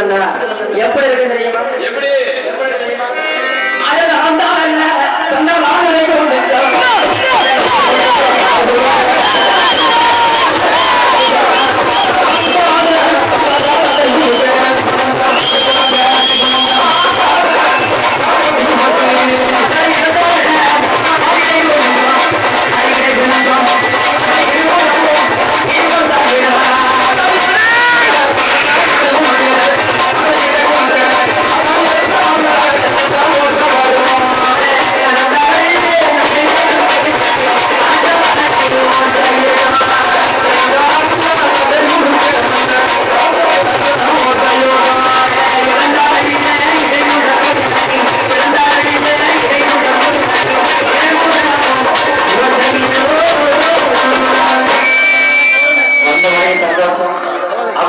எப்படி இருக்கு தெரியுமா? எப்படி?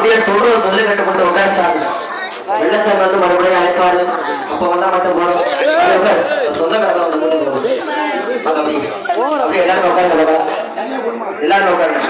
அப்படியே சொல்ற சொல்லி கட்டுப்பட்டு உட்கார சாமி வெள்ளச்சாமி வந்து மறுபடியும் அழைப்பாரு. அப்ப வந்தா மட்டும் போறோம். சொந்தக்காரங்க வந்து கூட்டிட்டு போகணும். வாங்க எல்லாரும் உட்காருங்க எல்லாரும் உட்காருங்க.